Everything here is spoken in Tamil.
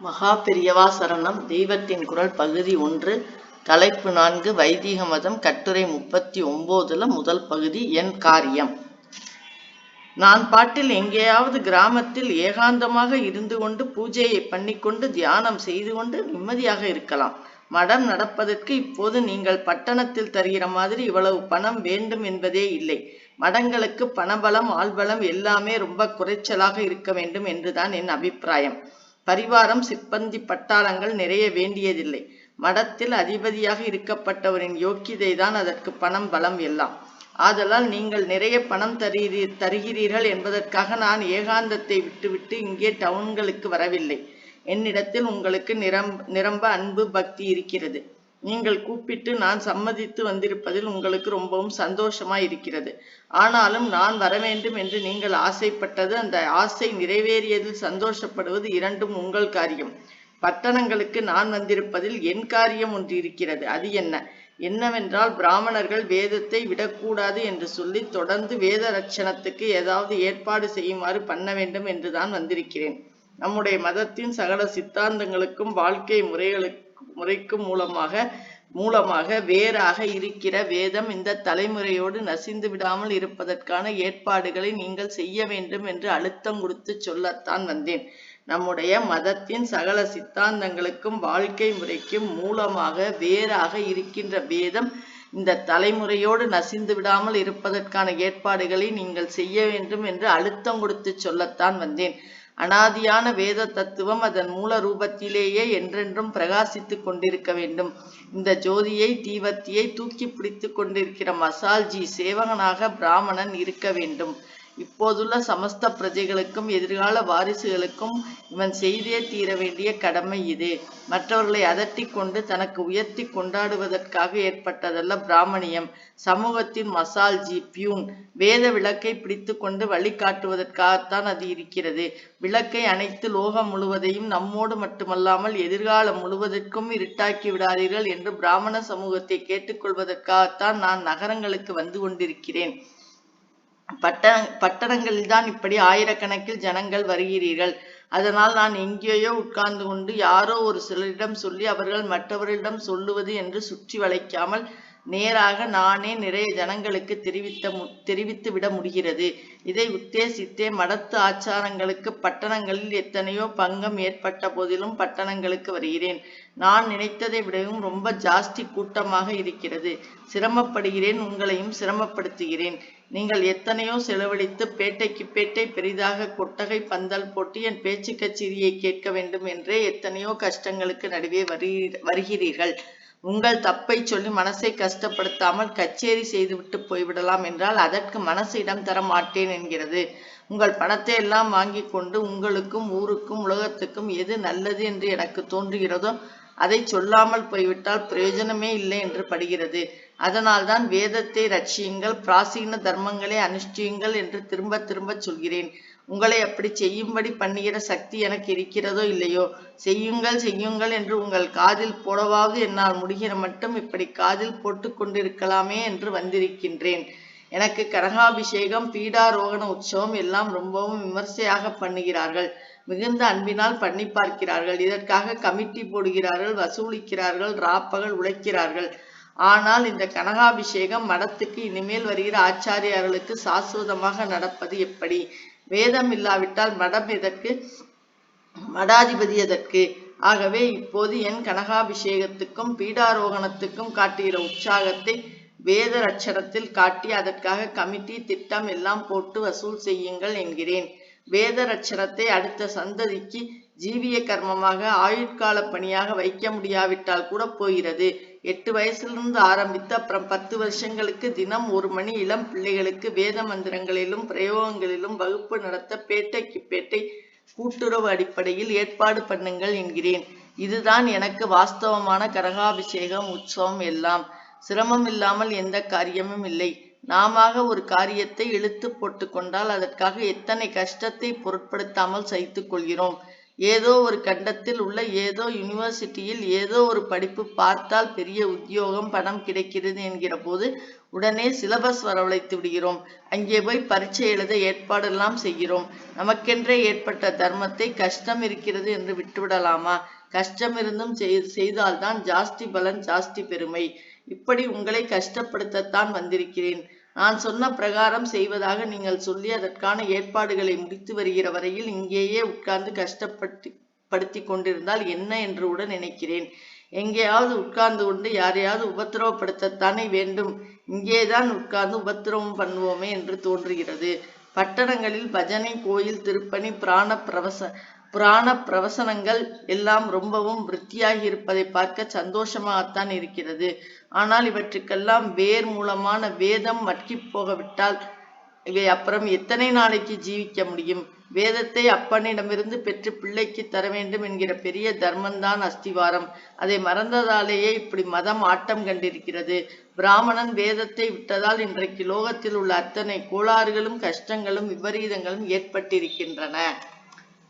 மகா பெரியவா சரணம். தெய்வத்தின் குரல் பகுதி ஒன்று. தலைப்பு நான்கு. வைதிக மதம். கட்டுரை முப்பத்தி ஒம்போதுல முதல் பகுதி. என் காரியம். நான் பாட்டில் எங்கேயாவது கிராமத்தில் ஏகாந்தமாக இருந்து கொண்டு பூஜையை பண்ணிக்கொண்டு தியானம் செய்து கொண்டு நிம்மதியாக இருக்கலாம். மடம் நடப்பதற்கு இப்போது நீங்கள் பட்டணத்தில் தருகிற மாதிரி இவ்வளவு பணம் வேண்டும் என்பதே இல்லை. மடங்களுக்கு பணபலம் ஆள்பலம் எல்லாமே ரொம்ப குறைச்சலாக இருக்க வேண்டும் என்றுதான் என் அபிப்பிராயம். பரிவாரம் சிப்பந்தி பட்டாளங்கள் நிறைய வேண்டியதில்லை. மடத்தில் அதிபதியாக இருக்கப்பட்டவரின் யோக்கியதை தான் அதற்கு பணம் பலம் எல்லாம். ஆதலால் நீங்கள் நிறைய பணம் தருகிறீ தருகிறீர்கள் என்பதற்காக நான் ஏகாந்தத்தை விட்டுவிட்டு இங்கே டவுன்களுக்கு வரவில்லை. என்னிடத்தில் உங்களுக்கு நிரம் நிரம்ப அன்பு பக்தி இருக்கிறது. நீங்கள் கூப்பிட்டு நான் சம்மதித்து வந்திருப்பதில் உங்களுக்கு ரொம்பவும் சந்தோஷமாய் இருக்கிறது. ஆனாலும் நான் வர வேண்டும் என்று நீங்கள் ஆசைப்பட்டது அந்த ஆசை நிறைவேறியதில் சந்தோஷப்படுவது இரண்டும் உங்கள் காரியம். பட்டணங்களுக்கு நான் வந்திருப்பதில் என் காரியம் ஒன்று இருக்கிறது. அது என்ன? என்னவென்றால் பிராமணர்கள் வேதத்தை விடக்கூடாது என்று சொல்லி தொடர்ந்து வேத ரட்சணத்துக்கு ஏதாவது ஏற்பாடு செய்யுமாறு பண்ண வேண்டும் என்றுதான் வந்திருக்கிறேன். நம்முடைய மதத்தின் சகல சித்தாந்தங்களுக்கும் வாழ்க்கை முறைகளுக்கு முறைக்கும் மூலமாக மூலமாக வேறாக இருக்கிற வேதம் இந்த தலைமுறையோடு நசிந்து விடாமல் இருப்பதற்கான ஏற்பாடுகளை நீங்கள் செய்ய வேண்டும் என்று அழுத்தம் கொடுத்து சொல்லத்தான் வந்தேன். நம்முடைய மதத்தின் சகல சித்தாந்தங்களுக்கும் வாழ்க்கை முறைக்கும் மூலமாக வேறாக இருக்கின்ற வேதம் இந்த தலைமுறையோடு நசிந்து விடாமல் இருப்பதற்கான ஏற்பாடுகளை நீங்கள் செய்ய வேண்டும் என்று அழுத்தம் கொடுத்து சொல்லத்தான் வந்தேன். அனாதியான வேத தத்துவம் அதன் மூல ரூபத்திலேயே என்றென்றும் பிரகாசித்துக் கொண்டிருக்க வேண்டும். இந்த ஜோதியை தீவத்தியை தூக்கி பிடித்து கொண்டிருக்கிற மசால்ஜி சேவகனாக பிராமணன் இருக்க வேண்டும். இப்போதுள்ள சமஸ்த பிரஜைகளுக்கும் எதிர்கால வாரிசுகளுக்கும் இவன் செய்தே தீர வேண்டிய கடமை இது. மற்றவர்களை அதட்டி கொண்டு தனக்கு உயர்த்தி கொண்டாடுவதற்காக ஏற்பட்டதல்ல பிராமணியம். சமூகத்தின் மசால்ஜி பியூன். வேத விளக்கை பிடித்து கொண்டு வழிகாட்டுவதற்காகத்தான் அது இருக்கிறது. விளக்கை அணைத்து லோகம் முழுவதையும் நம்மோடு மட்டுமல்லாமல் எதிர்காலம் முழுவதற்கும் இருட்டாக்கி விடாதீர்கள் என்று பிராமண சமூகத்தை கேட்டுக்கொள்வதற்காகத்தான் நான் நகரங்களுக்கு வந்து கொண்டிருக்கிறேன். பட்ட பட்டணங்களில் தான் இப்படி ஆயிரக்கணக்கில் ஜனங்கள் வருகிறீர்கள். அதனால் நான் எங்கேயோ உட்கார்ந்து கொண்டு யாரோ ஒரு சிலரிடம் சொல்லி அவர்கள் மற்றவர்களிடம் சொல்லுவது என்று சுற்றி வளைக்காமல் நேராக நானே நிறைய ஜனங்களுக்கு தெரிவித்த மு தெரிவித்து விட முடிகிறது. இதை உத்தேசித்தே மடத்து ஆச்சாரங்களுக்கு பட்டணங்களில் எத்தனையோ பங்கம் ஏற்பட்ட போதிலும் பட்டணங்களுக்கு வருகிறேன். நான் நினைத்ததை விடவும் ரொம்ப ஜாஸ்தி கூட்டமாக இருக்கிறது. சிரமப்படுகிறேன் உங்களையும் சிரமப்படுத்துகிறேன். நீங்கள் எத்தனையோ செலவழித்து பேட்டைக்கு பேட்டை பெரிதாக கொட்டகை பந்தல் போட்டு என் பேச்சு கச்சேரியை கேட்க வேண்டும் என்றே எத்தனையோ கஷ்டங்களுக்கு நடுவே வருகிறீர்கள். உங்கள் தப்பை சொல்லி மனசை கஷ்டப்படுத்தாமல் கச்சேரி செய்துவிட்டு போய்விடலாம் என்றால் அதற்கு மனசு இடம் தர மாட்டேன் என்கிறது. உங்கள் பணத்தை எல்லாம் வாங்கி கொண்டு உங்களுக்கும் ஊருக்கும் உலகத்துக்கும் எது நல்லது என்று எனக்கு தோன்றுகிறதோ அதை சொல்லாமல் போய்விட்டால் பிரயோஜனமே இல்லை என்று படுகிறது. அதனால்தான் வேதத்தை ரட்சியுங்கள் பிராசீன தர்மங்களை அனுஷ்டியுங்கள் என்று திரும்ப திரும்ப சொல்கிறேன். உங்களை அப்படி செய்யும்படி பண்ணுகிற சக்தி எனக்கு இருக்கிறதோ இல்லையோ? செய்யுங்கள் செய்யுங்கள் என்று உங்கள் காதில் போடவாவது என்னால் முடிகிற மட்டும் இப்படி காதில் போட்டு கொண்டிருக்கலாமே என்று வந்திருக்கின்றேன். எனக்கு கனகாபிஷேகம் பீடாரோகண உற்சவம் எல்லாம் ரொம்பவும் விமர்சையாக பண்ணுகிறார்கள். மிகுந்த அன்பினால் பண்ணி பார்க்கிறார்கள். இதற்காக கமிட்டி போடுகிறார்கள் வசூலிக்கிறார்கள் ராப்பகல் உழைக்கிறார்கள் ஆனால் இந்த கனகாபிஷேகம் மடத்துக்கு இனிமேல் வருகிற ஆச்சாரியார்களுக்கு சாஸ்வதமாக நடப்பது எப்படி? வேதம் இல்லாவிட்டால் மடம் எதற்கு? மடாதிபதி எதற்கு? ஆகவே இப்போது என் கனகாபிஷேகத்துக்கும் பீடாரோகணத்துக்கும் காட்டுகிற உற்சாகத்தை வேத ரட்சணத்தில் காட்டி அதற்காக கமிட்டி திட்டம் எல்லாம் போட்டு வசூல் செய்யுங்கள் என்கிறேன். வேத ரட்சணத்தை அடுத்த சந்ததிக்கு ஜீவிய கர்மமாக ஆயுட்கால பணியாக வைக்க முடியாவிட்டால் கூட போகிறது. எட்டு வயசிலிருந்து ஆரம்பித்து அப்புறம் பத்து வருஷங்களுக்கு தினம் ஒரு மணி இளம் பிள்ளைகளுக்கு வேத மந்திரங்களிலும் பிரயோகங்களிலும் வகுப்பு நடத்த பேட்டைக்கு பேட்டை கூட்டுறவு அடிப்படையில் ஏற்பாடு பண்ணுங்கள் என்கிறேன். இதுதான் எனக்கு வாஸ்தவமான கரகாபிஷேகம் உற்சவம் எல்லாம். சிரமம் இல்லாமல் எந்த காரியமும் இல்லை. நாம ஒரு காரியத்தை இழுத்து போட்டு கொண்டால் அதற்காக எத்தனை கஷ்டத்தை பொருட்படுத்தாமல் சகித்துக் கொள்கிறோம். ஏதோ ஒரு கண்டத்தில் உள்ள ஏதோ யூனிவர்சிட்டியில் ஏதோ ஒரு படிப்பு பார்த்தால் பெரிய உத்தியோகம் பணம் கிடைக்கிறது என்கிற போது உடனே சிலபஸ் வரவழைத்து விடுகிறோம். அங்கே போய் பரீட்சை எழுத ஏற்பாடெல்லாம் செய்கிறோம். நமக்கென்றே ஏற்பட்ட தர்மத்தை கஷ்டம் இருக்கிறது என்று விட்டுவிடலாமா? கஷ்டம் இருந்தும் செய்தால்தான் ஜாஸ்தி பலன் ஜாஸ்தி பெருமை. இப்படி உங்களை கஷ்டப்படுத்தத்தான் வந்திருக்கிறேன். நான் சொன்ன பிரகாரம் செய்வதாக நீங்கள் சொல்லி அதற்கான ஏற்பாடுகளை முடித்து வருகிற வரையில் இங்கேயே உட்கார்ந்து கஷ்டப்பட்டு படுத்தி கொண்டிருந்தால் என்ன என்று கூட நினைக்கிறேன். எங்கேயாவது உட்கார்ந்து கொண்டு யாரையாவது உபத்திரவப்படுத்தத்தானே வேண்டும். இங்கேதான் உட்கார்ந்து உபத்திரவம் பண்ணுவோமே என்று தோன்றுகிறது. பட்டணங்களில் பஜனை கோயில் திருப்பணி பிராண பிரவச புராண பிரவசனங்கள் எல்லாம் ரொம்பவும் விருத்தியாகி இருப்பதை பார்க்க சந்தோஷமாகத்தான் இருக்கிறது. ஆனால் இவற்றுக்கெல்லாம் வேர் மூலமான வேதம் மட்கிப் போகவிட்டால் இவை அப்புறம் எத்தனை நாளைக்கு ஜீவிக்க முடியும்? வேதத்தை அப்பனிடமிருந்து பெற்று பிள்ளைக்கு தர வேண்டும் என்கிற பெரிய தர்மந்தான் அஸ்திவாரம். அதை மறந்ததாலேயே இப்படி மதம் ஆட்டம் கண்டிருக்கிறது. பிராமணன் வேதத்தை விட்டதால் இன்றைக்கு லோகத்தில் உள்ள அத்தனை கோளாறுகளும் கஷ்டங்களும் விபரீதங்களும் ஏற்பட்டிருக்கின்றன.